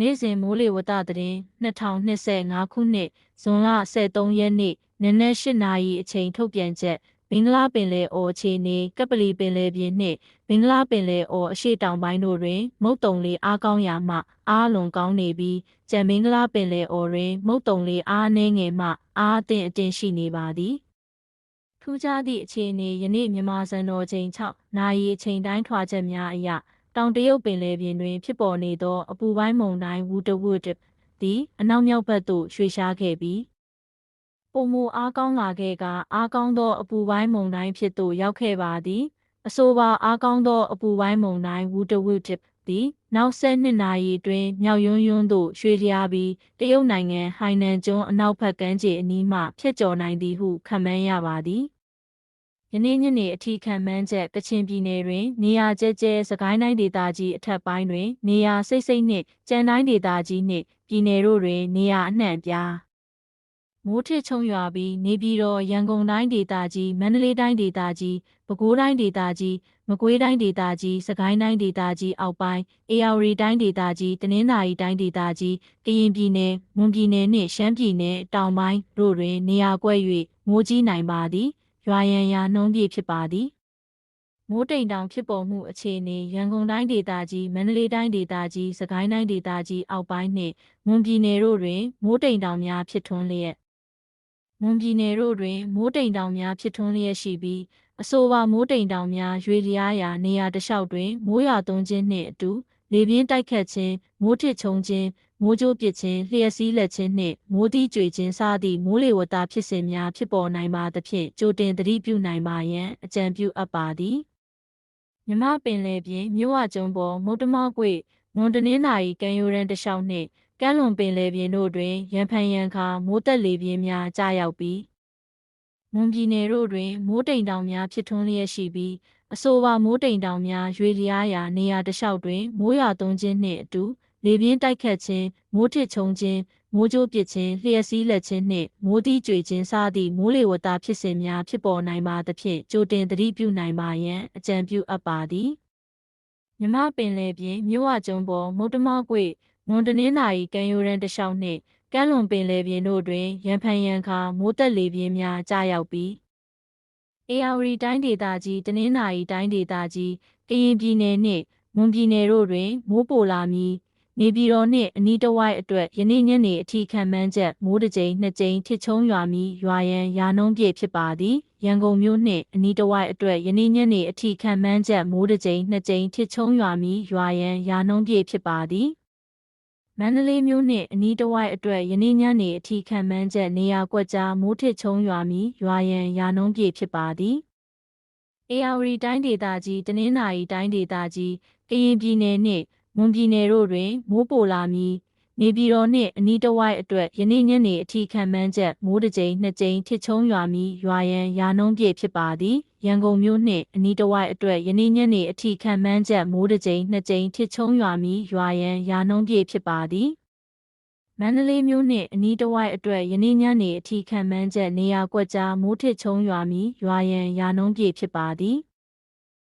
နေ့စဉ်မိုးလေဝသသတင်း2025ခုနှစ်ဇွန်လ23ရက်နေ့နနက်8နာရီအချိန်ထုတ်ပြန်ချက်ဘင်္ဂလားပင်လယ်အော်အခြေအနေကပလီပင်လယ်ပြင်နှင့်ဘင်္ဂလားပင်လယ်အော်အရှေ့တောင်ပိုင်းတို့တွင် မုတ်တုံလေအားကောင်းရာမှအားလွန်ကောင်းနေပြီးကြံဘင်္ဂလားပင်လယ်အော်တွင် မုတ်တုံလေအားအနှဲငယ်မှအားအသင့်အတင်ရှိနေပါသည်ထူးခြားသည့်အခြေအနေယနေ့မြန်မာစံတော်ချိန်6နာရီအချိန်တိုင်းထွာချက်များအရ တောင်တရုတ်ပင်လယ်ပြင်တွင် ဖြစ်ပေါ်နေသော အပူပိုင်းမုန်တိုင်းဝူတဝုဒ်သည် အနောက်မြောက်ဘက်သို့ ရွှေ့ရှားခဲ့ပြီးပုံမူအားကောင်းလာခဲ့ကအားကောင်းသော အပူပိုင်းမုန်တိုင်းဖြစ်သို့ ရောက်ခဲ့ပါသည် အဆိုပါအားကောင်းသော အပူပိုင်းမုန်တိုင်းဝူတဝုဒ်သည် နောက်ဆက်နှစ်နာရီအတွင်း မြောက်ယွန်းယွန်းသို့ ရွှေ့လျားပြီး တရုတ်နိုင်ငံ ဟိုင်နန်ကျွန်း အနောက်ဘက် ကမ်းခြေအနီးမှဖျက်ကျော်နိုင်သည်ဟု ခန့်မှန်းရပါသည် ယနေ့ညနေအထိခံမှန်းချက်ကချင်ပြည်နယ်တွင် နေရာကျဲကျဲစကိုင်းတိုင်းဒေသကြီးအထက်ပိုင်းတွင် နေရာစိတ်စိတ်နှင့်ကြံတိုင်းဒေသကြီးနှင့်ပြည်နယ်တို့တွင် နေရာအနှံ့အပြားမိုးထစ်ချုံရွာပြီးနေပြည်တော်ရန်ကုန်တိုင်းဒေသကြီးမန္တလေးတိုင်းဒေသကြီးပဲခူးတိုင်းဒေသကြီးမကွေးတိုင်းဒေသကြီးစကိုင်းတိုင်းဒေသကြီးအောက်ပိုင်းအေရဝတီတိုင်းဒေသကြီးတနင်္သာရီတိုင်းဒေသကြီးကရင်ပြည်နယ်မွန်ပြည်နယ်နှင့်ရှမ်းပြည်နယ်တောင်ပိုင်းတို့တွင် နေရာကွက်၍မိုးကြီးနိုင်ပါသည် ရွာရန်ရာနှုံးပြည့်ဖြစ်ပါသည်မိုးတိမ်တောင်ဖြစ်ပေါ်မှုအခြေအနေရန်ကုန်တိုင်းဒေသကြီးမန္တလေးတိုင်းဒေသကြီးစကိုင်းတိုင်းဒေသကြီးအောက်ပိုင်းနှင့်မွန်ပြည်နယ်တို့တွင်မိုးတိမ်တောင်များဖြစ်ထွန်းလျက်မွန်ပြည်နယ်တို့တွင်မိုးတိမ်တောင်များဖြစ်ထွန်းလျက်ရှိပြီးအဆိုပါမိုးတိမ်တောင်များရွေလျားရာနေရာတစ်လျှောက်တွင်မိုးရွာသွန်းခြင်းနှင့်အတူလေပြင်းတိုက်ခတ်ခြင်းမိုးထစ်ချုံခြင်း မိုးကြိုးပစ်ခြင်းလျှက်စီးလက်ခြင်းနှင့်မိုးတိကျွေခြင်းစသည့်မိုးလေဝသဖြစ်စဉ်များဖြစ်ပေါ်နိုင်ပါသဖြင့်ကြိုတင်သတိပြုနိုင်ပါရန်အကြံပြုအပ်ပါသည်မြမပင်လယ်ပြင်မြို့ဝကျုံပေါ်မုတ်တမောက်ကွေမွန်တနင်္သာရီကမ်းရိုးတန်းတစ်လျှောက်နှင့်ကမ်းလွန်ပင်လယ်ပြင်တို့တွင်ရန်ဖန်ရန်ခါမိုးတက်လေပြင်းများကြာရောက်ပြီးမွန်ပြည်နယ်တို့တွင်မိုးတိမ်တောင်များဖြစ်ထွန်းလျက်ရှိပြီးအဆိုပါမိုးတိမ်တောင်များရွေလျားရာနေရာတစ်လျှောက်တွင်မိုးရွာသွန်းခြင်းနှင့်အတူ လေပြင်းတိုက်ခတ်ခြင်းမိုးထစ်ချုံခြင်းမိုးကြိုးပစ်ခြင်းလျှက်စီးလက်ခြင်းနှင့်မိုးသီးကြွေခြင်းစသည့်မိုးလေဝသဖြစ်စဉ်များဖြစ်ပေါ်နိုင်ပါသဖြင့်ကြိုတင်သတိပြုနိုင်ပါရန်အကြံပြုအပ်ပါသည်မြမပင်လယ်ပြင်မြို့ဝကျုံပေါ်မုတ်တမောက်ကွေမွန်တနင်္သာရီကမ်းရိုးတန်းတစ်လျှောက်နှင့်ကမ်းလွန်ပင်လယ်ပြင်တို့တွင်ရန်ဖန်ရန်ခါမိုးတက်လေပြင်းများကြာရောက်ပြီးအေယာဝတီတိုင်းဒေသကြီးတနင်္သာရီတိုင်းဒေသကြီးကရင်ပြည်နယ်နှင့်မွန်ပြည်နယ်တို့တွင်မိုးပိုလာမည် နေပြည်တော်နှင့်အနီးတစ်ဝိုက်အတွက်ယနေ့ညနေအထိခံမှန်းချက်မိုးတစ်ကြိမ်နှစ်ကြိမ်ထစ်ချုံရွာမီရွာရန်ရာနှုံးပြည့်ဖြစ်ပါသည်ရန်ကုန်မြို့နှင့်အနီးတစ်ဝိုက်အတွက်ယနေ့ညနေအထိခံမှန်းချက်မိုးတစ်ကြိမ်နှစ်ကြိမ်ထစ်ချုံရွာမီရွာရန်ရာနှုံးပြည့်ဖြစ်ပါသည်မန္တလေးမြို့နှင့်အနီးတစ်ဝိုက်အတွက်ယနေ့ညနေအထိခံမှန်းချက်နေရာကွက်ကြားမိုးထစ်ချုံရွာမီရွာရန်ရာနှုံးပြည့်ဖြစ်ပါသည်အေယာဝတီတိုင်းဒေသကြီးတနင်္သာရီတိုင်းဒေသကြီးကရင်ပြည်နယ်နှင့် မွန်ပြည်နယ်တို့တွင် မိုးပိုလာမည်နေပြည်တော်နှင့်အနီးတစ်ဝိုက်အတွက်ယနေ့ညနေအထိခံမှန်းချက်မိုးတစ်ကြိမ်နှစ်ကြိမ်ထစ်ချုံရွာမီရွာရန်ရာနှုံးပြည့်ဖြစ်ပါသည်ရန်ကုန်မြို့နှင့်အနီးတစ်ဝိုက်အတွက်ယနေ့ညနေအထိခံမှန်းချက်မိုးတစ်ကြိမ်နှစ်ကြိမ်ထစ်ချုံရွာမီရွာရန်ရာနှုံးပြည့်ဖြစ်ပါသည်မန္တလေးမြို့နှင့်အနီးတစ်ဝိုက်အတွက်ယနေ့ညနေအထိခံမှန်းချက်နေရာကွက်ကြားမိုးထစ်ချုံရွာမီရွာရန်ရာနှုံးပြည့်ဖြစ်ပါသည်